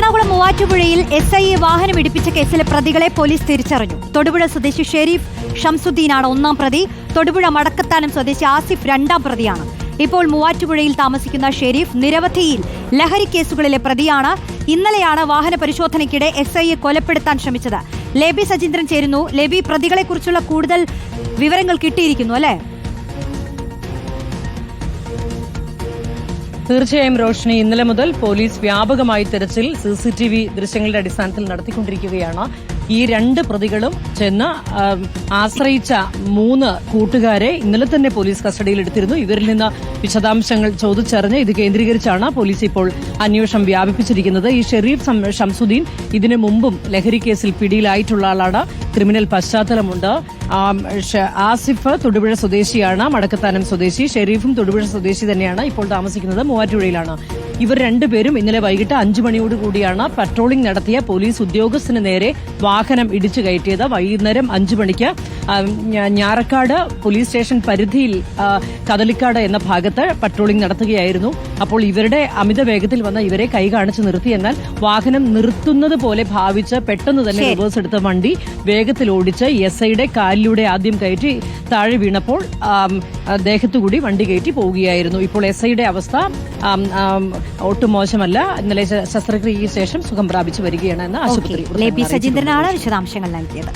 എറണാകുളം മൂവാറ്റുപുഴയിൽ S I A വാഹനം ഇടിപ്പിച്ച കേസിലെ പ്രതികളെ പോലീസ് തിരിച്ചറിഞ്ഞു. തൊടുപുഴ സ്വദേശി ഷെരീഫ് ഷംസുദ്ദീനാണ് ഒന്നാം പ്രതി. തൊടുപുഴ മടക്കത്താനം സ്വദേശി ആസിഫ് രണ്ടാം പ്രതിയാണ്. ഇപ്പോൾ മൂവാറ്റുപുഴയിൽ താമസിക്കുന്ന ഷെരീഫ് നിരവധിയിൽ ലഹരി കേസുകളിലെ പ്രതിയാണ്. ഇന്നലെയാണ് വാഹന പരിശോധനയ്ക്കിടെ എസ് ഐയെ കൊലപ്പെടുത്താൻ ശ്രമിച്ചത്. ലേബി സജീന്ദ്രൻ ചേരുന്നു. ലേബി പ്രതികളെക്കുറിച്ചുള്ള കൂടുതൽ വിവരങ്ങൾ കിട്ടിയിരിക്കുന്നു അല്ലേ? തീർച്ചയായും റോഷിനി ഇന്നലെ മുതൽ പോലീസ് വ്യാപകമായി തെരച്ചിൽ സി സി ടി വി ദൃശ്യങ്ങളുടെ അടിസ്ഥാനത്തിൽ നടത്തിക്കൊണ്ടിരിക്കുകയാണ്. ഈ രണ്ട് പ്രതികളും ചെന്ന് ആശ്രയിച്ച മൂന്ന് കൂട്ടുകാരെ ഇന്നലെ തന്നെ പോലീസ് കസ്റ്റഡിയിൽ എടുത്തിരുന്നു. ഇവരിൽ നിന്ന് വിശദാംശങ്ങൾ ചോദിച്ചറിഞ്ഞ് ഇത് കേന്ദ്രീകരിച്ചാണ് പോലീസ് ഇപ്പോൾ അന്വേഷണം വ്യാപിപ്പിച്ചിരിക്കുന്നത്. ഈ ഷെരീഫ് ഷംസുദ്ദീൻ ഇതിനു മുമ്പും ലഹരി കേസിൽ പിടിയിലായിട്ടുള്ള ആളാണ്. ക്രിമിനൽ പശ്ചാത്തലമുണ്ട്. ആസിഫ് തൊടുപുഴ സ്വദേശിയാണ് മടക്കത്താനം സ്വദേശി. ഷെരീഫും തൊടുപുഴ സ്വദേശി തന്നെയാണ് ഇപ്പോൾ താമസിക്കുന്നത്. മൂവാറ്റുപുഴയിലാണ്. ഇവർ രണ്ടുപേരും ഇന്നലെ വൈകിട്ട് അഞ്ചു മണിയോടുകൂടിയാണ് പട്രോളിംഗ് നടത്തിയ പോലീസ് ഉദ്യോഗസ്ഥന് നേരെ വാഹനം ഇടിച്ചു കയറ്റിയത്. വൈകുന്നേരം അഞ്ചു മണിക്ക് ഞാറക്കാട് പോലീസ് സ്റ്റേഷൻ പരിധിയിൽ ആ, കദലിക്കാട് എന്ന ഭാഗത്ത് പട്രോളിംഗ് നടത്തുകയായിരുന്നു. അപ്പോൾ ഇവരുടെ അമിത വേഗത്തിൽ വന്ന ഇവരെ കൈ കാണിച്ചു നിർത്തി. എന്നാൽ വാഹനം നിർത്തുന്നത് പോലെ ഭാവിച്ച് പെട്ടെന്ന് തന്നെ റിവേഴ്സ് എടുത്ത വണ്ടി വേഗത്തിൽ ഓടിച്ച് എസ് ഐയുടെ കാലിലൂടെ ആദ്യം കയറ്റി താഴെ വീണപ്പോൾ ദേഹത്തുകൂടി വണ്ടി കയറ്റി പോവുകയായിരുന്നു. ഇപ്പോൾ എസ് ഐയുടെ അവസ്ഥ ഒട്ടും മോശമല്ല. ഇന്നലെ ശസ്ത്രക്രിയയ്ക്ക് ശേഷം സുഖം പ്രാപിച്ചു വരികയാണ് എന്ന് ആശുപത്രി. വിശദാംശങ്ങൾ നൽകിയത്.